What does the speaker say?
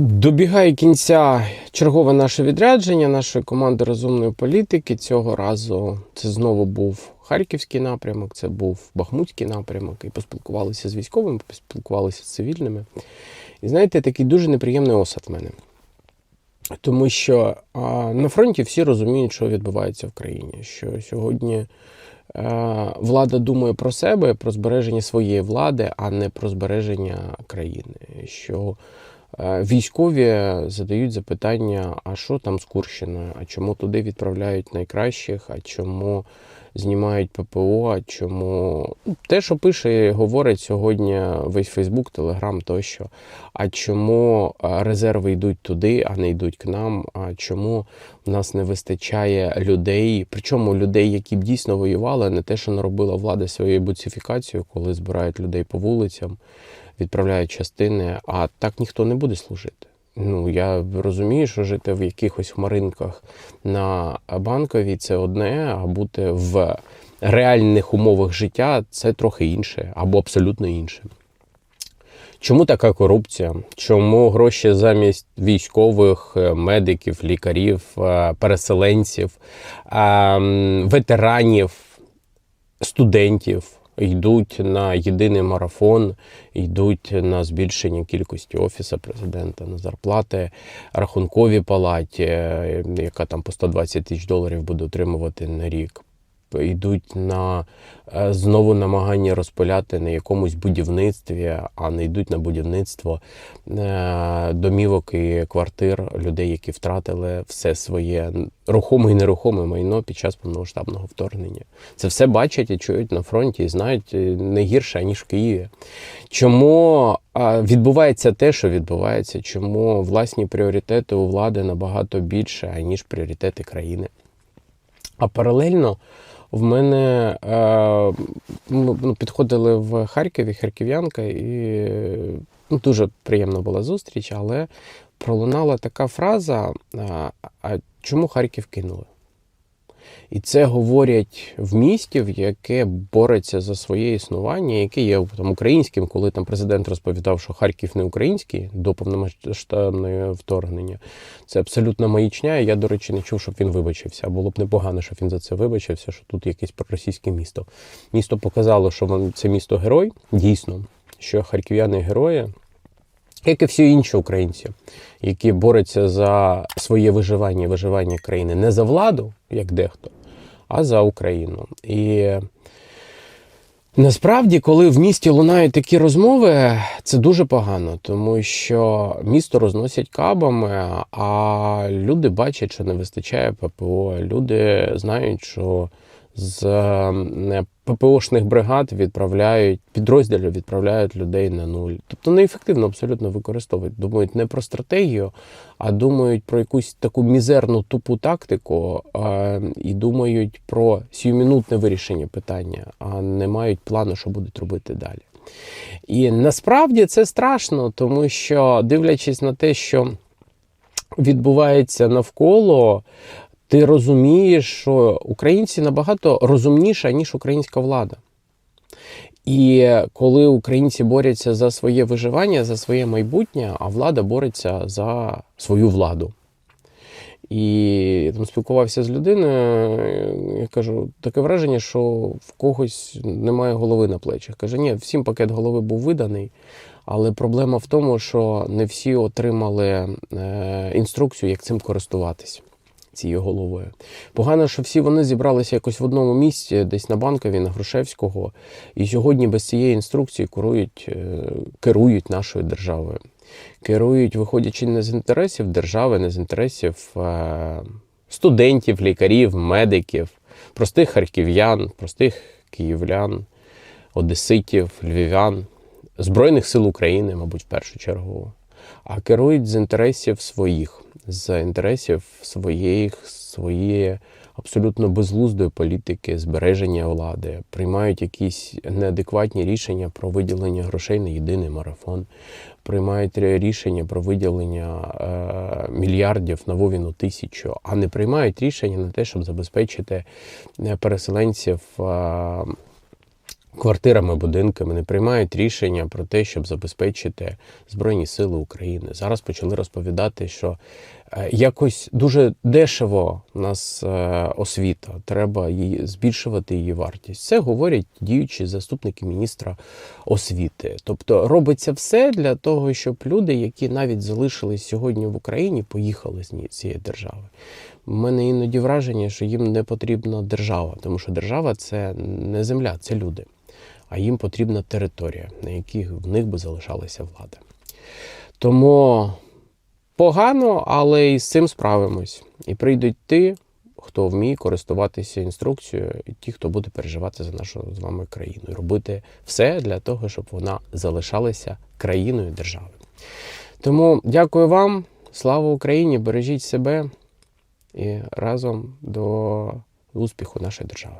Добігає кінця чергове наше відрядження нашої команди розумної політики. Цього разу це знову був Харківський напрямок, це був Бахмутський напрямок. І поспілкувалися з військовими, поспілкувалися з цивільними. І знаєте, такий дуже неприємний осад в мене. Тому що а, на фронті всі розуміють, що відбувається в країні. Що сьогодні е, влада думає про себе, про збереження своєї влади, а не про збереження країни. Що військові задають запитання: а що там з Курщиною? А чому туди відправляють найкращих? А чому знімають ППО? А чому те, що пише і говорить сьогодні весь Фейсбук, Телеграм тощо. А чому е, резерви йдуть туди, а не йдуть к нам? А чому в нас не вистачає людей? Причому людей, які б дійсно воювали, а не те, що наробила влада своєю буцифікацією, коли збирають людей по вулицям, відправляють частини, а так ніхто не буде служити. Ну, я розумію, що жити в якихось хмаринках на банковій це одне, а бути в реальних умовах життя це трохи інше або абсолютно інше. Чому така корупція? Чому гроші замість військових, е, медиків, лікарів, е, переселенців, ветеранів, студентів йдуть на єдиний марафон, йдуть на збільшення кількості офісу президента, на зарплати рахунковій палаті, е, яка там по 120 тисяч доларів буде отримувати на рік? Йдуть на е, знову намагання розпиляти на якомусь будівництві, а не йдуть на будівництво е, домівок і квартир людей, які втратили все своє рухоме і нерухоме майно під час повномасштабного вторгнення. Це все бачать і чують на фронті і знають е, не гірше аніж в Києві. Чому відбувається те, що відбувається? Чому власні пріоритети у влади набагато більше, аніж пріоритети країни? А паралельно в мене е, ми ну, підходили в Харкові, харків'янка, і ну, дуже приємна була зустріч, але пролунала така фраза: а, а чому Харків кинули? І це говорять в місті, яке бореться за своє існування, яке є там українським, коли там президент розповідав, що Харків не український до повномасштабного вторгнення. Це абсолютна маячня. Я, до речі, не чув, щоб він вибачився. Було б непогано, щоб він за це вибачився, що тут якесь проросійське місто. Місто показало, що це місто герой, дійсно, що харків'яни герої. Як і всі інші українці, які борються за своє виживання, виживання країни не за владу, як дехто, а за Україну. І насправді, коли в місті лунають такі розмови, це дуже погано, тому що місто розносять кабами, а люди бачать, що не вистачає ППО. Люди знають, що з е, ППОшних бригад відправляють підрозділів, відправляють людей на нуль. Тобто неефективно абсолютно використовують. Думають не про стратегію, а думають про якусь таку мізерну тупу тактику е, і думають про сіюмінутне вирішення питання, а не мають плану, що будуть робити далі. І насправді це страшно, тому що дивлячись на те, що відбувається навколо, ти розумієш, що українці набагато розумніша, ніж українська влада. І коли українці борються за своє виживання, за своє майбутнє, а влада бореться за свою владу. І я там спілкувався з людиною, я кажу, таке враження, що в когось немає голови на плечах. Каже, ні, всім пакет голови був виданий, але проблема в тому, що не всі отримали е, інструкцію, як цим користуватись. Цією головою. Погано, що всі вони зібралися якось в одному місці, десь на банкові, на Грушевського, і сьогодні без цієї інструкції керують, е, керують нашою державою. Керують, виходячи не з інтересів держави, не з інтересів е, студентів, лікарів, медиків, простих харків'ян, простих київлян, одеситів, львів'ян, Збройних сил України, мабуть, в першу чергу, а керують з інтересів своїх, з інтересів своїх, своєї абсолютно безглуздої політики, збереження влади, приймають якісь неадекватні рішення про виділення грошей на єдиний марафон, приймають рішення про виділення е, мільярдів на Вовіну тисячу, а не приймають рішення на те, щоб забезпечити е, переселенців. Е, квартирами, будинками, не приймають рішення про те, щоб забезпечити Збройні Сили України. Зараз почали розповідати, що якось дуже дешево у нас е, освіта, треба її збільшувати її вартість. Це говорять діючі заступники міністра освіти. Тобто робиться все для того, щоб люди, які навіть залишились сьогодні в Україні, поїхали з цієї держави. У мене іноді враження, що їм не потрібна держава, тому що держава це не земля, це люди. А їм потрібна територія, на якій в них би залишалася влада. Тому погано, але і з цим справимось. І прийдуть ті, хто вміє користуватися інструкцією, і ті, хто буде переживати за нашу з вами країну, і робити все для того, щоб вона залишалася країною державою. Тому дякую вам, слава Україні! Бережіть себе і разом до успіху нашої держави.